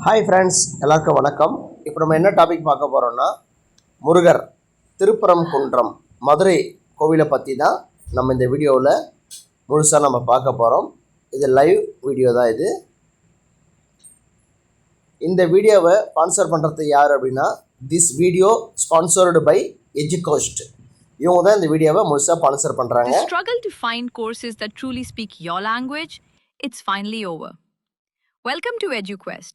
Hi friends எல்லாருக்கும் வணக்கம். இப்போ நம்ம என்ன டாபிக் பார்க்க போகிறோம்னா முருகர் திருப்புறம் குன்றம் மதுரை கோவிலை பற்றி தான் நம்ம இந்த வீடியோவில் முழுசாக நம்ம பார்க்க போகிறோம் இது லைவ் வீடியோ தான் இது. இந்த வீடியோவை ஸ்பான்சர் பண்ணுறது யார் அப்படின்னா this video sponsored by EduQuest இவங்க தான் இந்த வீடியோவை முழுசாக ஸ்பான்சர் பண்ணுறாங்க struggle to find find that truly speak speak your language it's finally over welcome to EduQuest,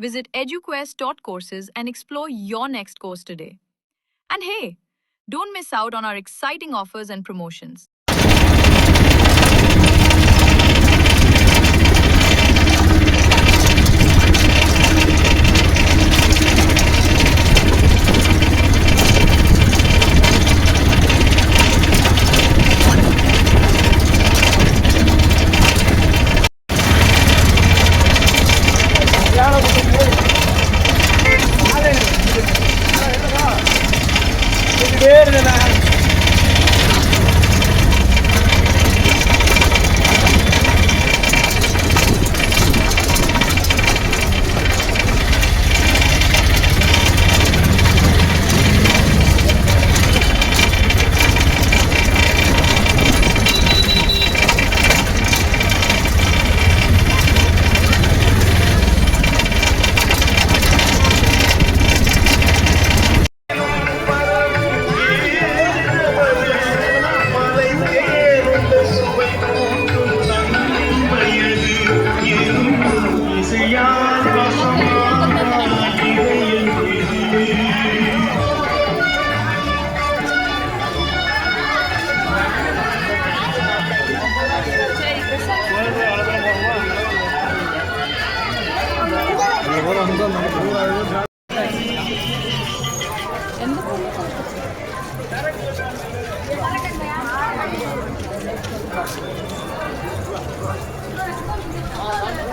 Visit eduquest.courses and explore your next course today. And hey, don't miss out on our exciting offers and promotions. பேர்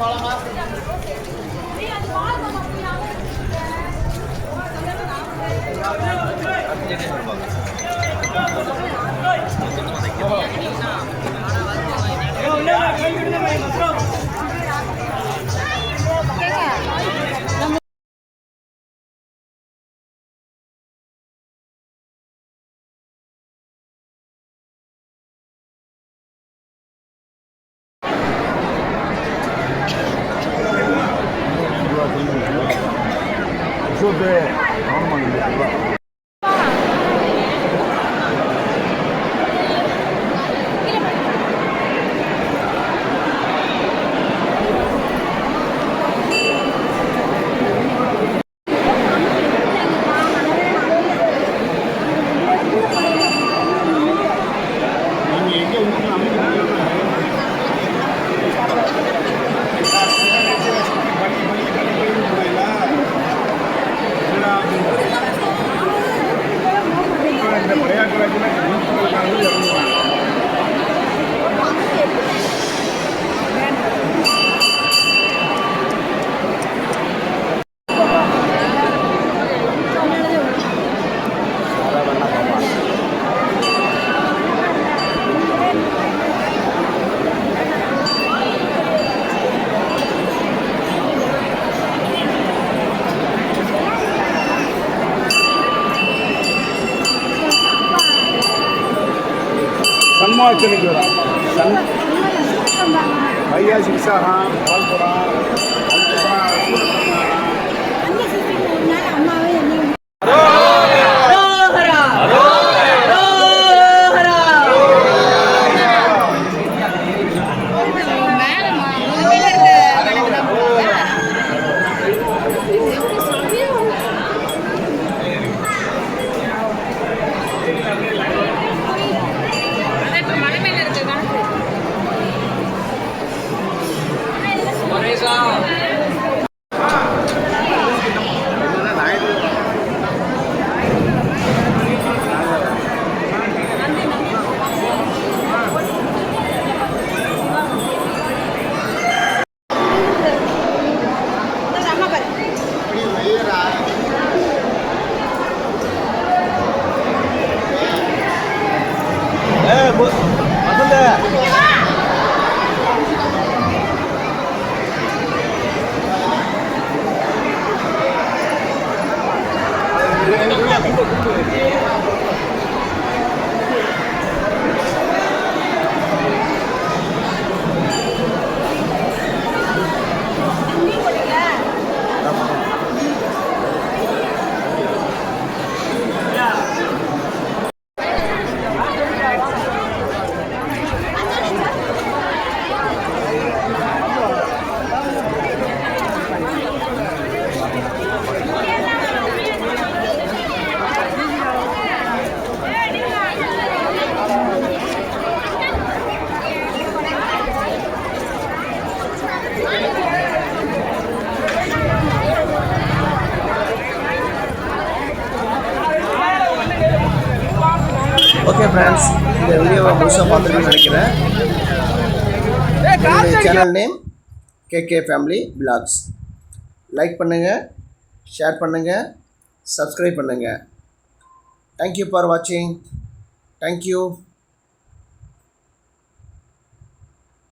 ਵਾਲਾ ਮਾਰ ਅੱਜ ਜਿਹੜੇ ਬਰਬਾਦ Yeah. சன்மாச்சலிக்கு வரான் வையா சிக்ஸாகா பால்புரா Marisa! Friends இந்த வீடியோவை முழுசாக பார்த்துருக்கேன்னு நினைக்கிறேன். Channel name KK family vlogs like பண்ணுங்கள் ஷேர் பண்ணுங்கள் சப்ஸ்கிரைப் பண்ணுங்கள் தேங்க்யூ ஃபார் வாட்சிங் தேங்க்யூ